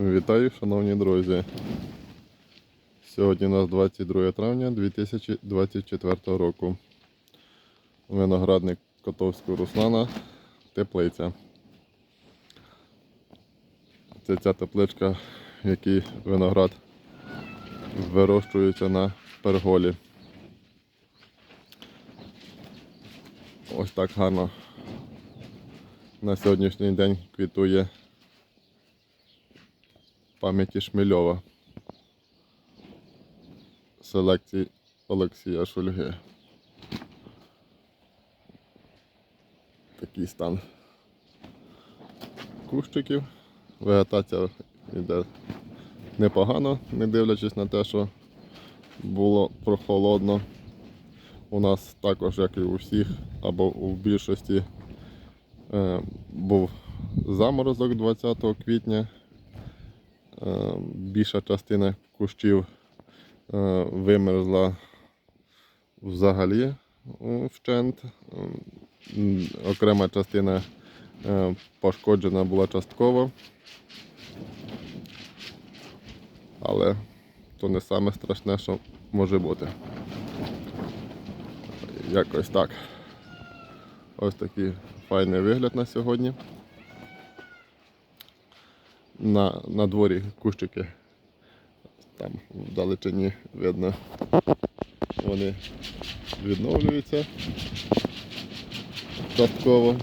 Вітаю, шановні друзі. Сьогодні у нас 22 травня 2024 року. Виноградник Котовського Руслана, теплиця. Це ця тепличка, в якій виноград вирощується на перголі. Ось так гарно на сьогоднішній день квітує пам'яті Шмельова селекції Олексія Шульги. Такий стан кущиків. Вегетація йде непогано, не дивлячись на те, що було прохолодно. У нас також, як і у всіх, або у більшості, е, був заморозок 20 квітня. Е, більша частина кущів е, вимерзла взагалі е, вщент. Окрема частина пошкоджена була частково. Але то не саме страшне, що може бути. Якось так. Ось такий файний вигляд на сьогодні. На, на дворі кущики. Там в далечині видно, вони відновлюються частково.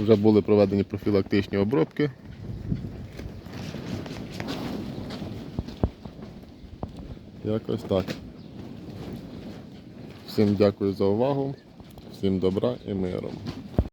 Вже були проведені профілактичні обробки. Якось так. Всім дякую за увагу, всім добра і миру.